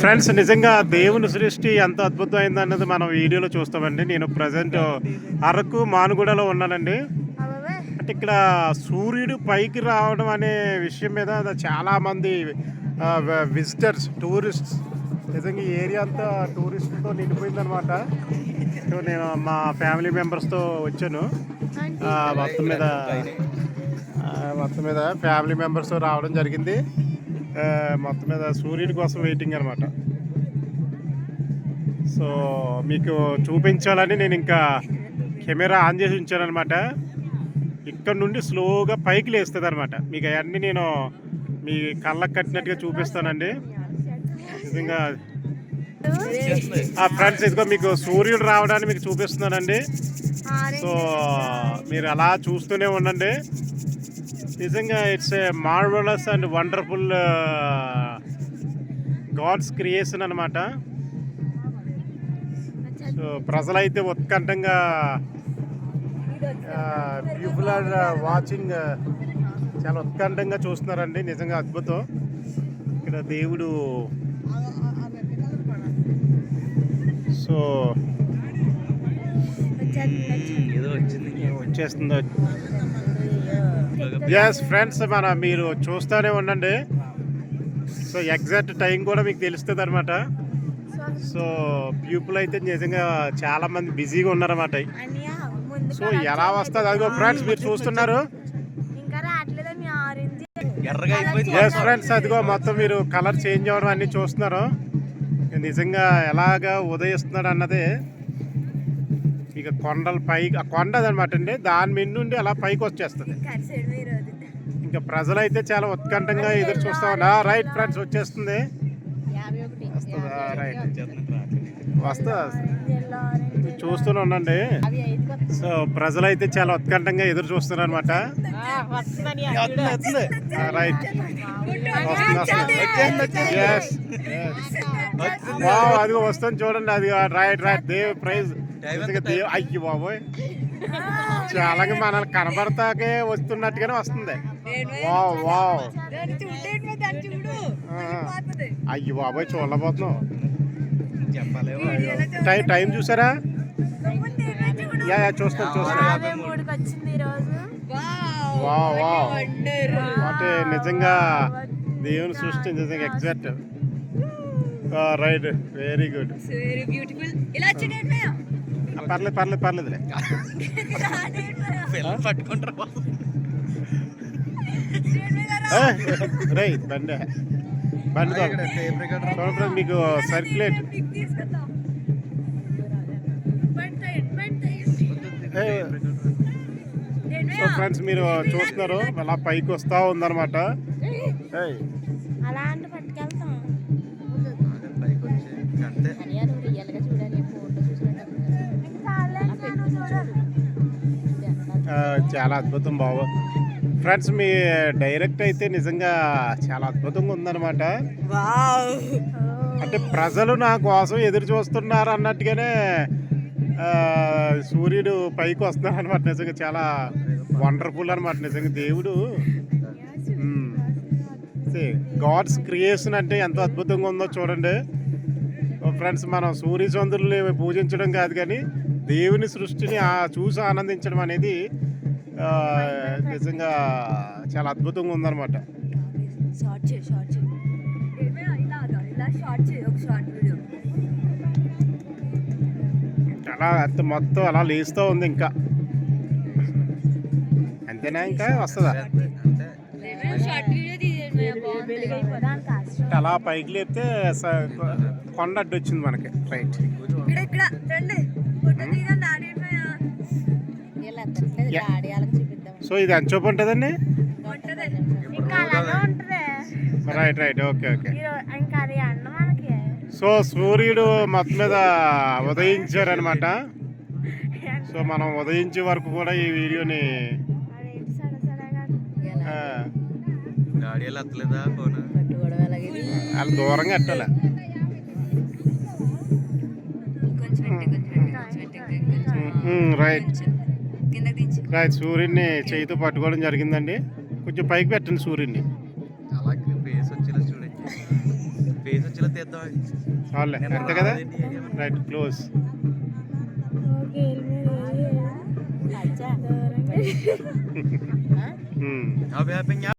Friends నిజంగా దేవుని సృష్టి ఎంత అద్భుతమైంది అన్నది మనం వీడియోలో చూస్తామండి. నేను ప్రజెంట్ అరకు మానుగూడలో ఉన్నానండి. అంటే ఇక్కడ సూర్యుడు పైకి రావడం అనే విషయం మీద చాలా మంది విజిటర్స్ టూరిస్ట్స్ నిజంగా ఈ ఏరియా అంతా టూరిస్ట్తో నిండిపోయిందనమాట సో నేను మా ఫ్యామిలీ మెంబర్స్తో వచ్చాను. మొత్తం మీద మొత్తం మీద ఫ్యామిలీ మెంబర్స్ రావడం జరిగింది. మొత్తం మీద సూర్యుడి కోసం వెయిటింగ్ అనమాట సో మీకు చూపించాలని నేను ఇంకా కెమెరా ఆన్ చేసి ఉంచాను అనమాట ఇక్కడ నుండి స్లోగా పైకి లేస్తుంది అనమాట మీకు అవన్నీ నేను మీ కళ్ళకు కట్టినట్టుగా చూపిస్తానండి. నిజంగా ఆ ఫ్రెండ్స్ ఇదిగో మీకు సూర్యుడు రావడాన్ని మీకు చూపిస్తున్నానండి. సో మీరు అలా చూస్తూనే ఉండండి. నిజంగా it's a marvellous and wonderful God's creation అనమాట సో ప్రజలైతే ఉత్కంఠంగా పీపుల్ ఆర్ వాచింగ్ చాలా ఉత్కంఠంగా చూస్తున్నారండి. నిజంగా అద్భుతం. ఇక్కడ దేవుడు. సో ఏదో వచ్చింది. వచ్చేస్తుందో. ఎస్ ఫ్రెండ్స్ మన మీరు చూస్తూనే ఉండండి. సో ఎగ్జాక్ట్ టైం కూడా మీకు తెలుస్తుంది అనమాట సో పీపుల్ అయితే నిజంగా చాలా మంది బిజీగా ఉన్నారన్నమాట. సో ఎలా వస్తుంది? అదిగో ఫ్రెండ్స్ మీరు చూస్తున్నారు. ఎస్ ఫ్రెండ్స్ అదిగో మొత్తం మీరు కలర్ చేంజ్ అవ్వడం అన్ని చూస్తున్నారు. నిజంగా ఎలాగా ఉదయిస్తున్నాడు అన్నది ఇక కొండల పైకి ఆ కొండ అదనమాట అండి. దాని మీద నుండి అలా పైకి వచ్చేస్తుంది. అది. ఇంకా ప్రజలైతే చాలా ఉత్కంఠంగా ఎదురు చూస్తా ఉన్నా రైట్ ఫ్రెండ్స్ వచ్చేస్తుంది. వస్తుందా? రైట్. చూస్తూనే ఉండండి. సో ప్రజలైతే చాలా ఉత్కంఠంగా ఎదురు చూస్తున్నారు అనమాట రైట్. వస్తుంది చూడండి అది రైట్ రైట్. దేవ్ ప్రైజ్. అయ్యి బాబోయ్. చాలా మనల్ని కనబడతాకే వస్తున్నట్టుగానే వస్తుంది. Wow wow. అయ్యి బాబోయ్ చెప్పాలి టైం టైం చూసారా? యా యా చూస్తాం చూస్తాం. యాభై మూడుకి వచ్చింది ఈరోజు వావ్. వావ్ అంటే నిజంగా దేవుని సృష్టి నిజంగా exact. Right. Very good very beautiful ఇలా పర్లేదు పర్లేదు పర్లేదులే. పట్టుకుంటారు రే బండి. బండి. చూడండి మీకు సర్క్యులేట్. సో ఫ్రెండ్స్ మీరు చూస్తున్నారు అలా పైకి వస్తా ఉందన్నమాట. చాలా అద్భుతం బాబు. ఫ్రెండ్స్ మీ డైరెక్ట్ అయితే నిజంగా చాలా అద్భుతంగా ఉందన్నమాట. అంటే ప్రజలు నా కోసం ఎదురు చూస్తున్నారు అన్నట్టుగానే సూర్యుడు పైకి వస్తున్నాడు అనమాట నిజంగా. చాలా వండర్ఫుల్ అనమాట నిజంగా దేవుడు. గాడ్స్ క్రియేషన్ అంటే ఎంత అద్భుతంగా ఉందో చూడండి. ఫ్రెండ్స్ మనం సూర్య చంద్రుల్ని పూజించడం కాదు కానీ దేవుని సృష్టిని చూసి ఆనందించడం అనేది నిజంగా చాలా అద్భుతంగా ఉందన్నమాట. షార్ట్ చేయి షార్ట్ చేయి. ఇలా షార్ట్ చేయి ఒక షార్ట్ వీడియో. అలా అంత మొత్తం అలా లేస్తూ ఉంది ఇంకా. అంతేనా ఇంకా? వస్తుందా? అలా పైకి లేపితే కొండ అడ్డు వచ్చింది మనకి. రైట్. ఇక్కడ ఇక్కడ రండి. ఫోటో తీయడం ఆడిపోయా సో ఇది ఎంత చూపు ఉంటుందండి? Right right okay okay so సూర్యుడు మొత్తం మీద ఉదయించారనమాట సో మనం ఉదయించే వరకు కూడా ఈ వీడియోని అలా దూరంగా ఎట్టాలి రైట్ రైట్ సూర్యుడిని చేయితో పట్టుకోవడం జరిగిందండి. కొంచెం పైకి పెట్టండి సూర్యుడిని. అలాగే ఫేస్ వచ్చేలా చూడండి. ఫేస్ వచ్చేలా మధ్యలో తీద్దాం. చాలే అంతే కదా. Right close. హ్యాపీ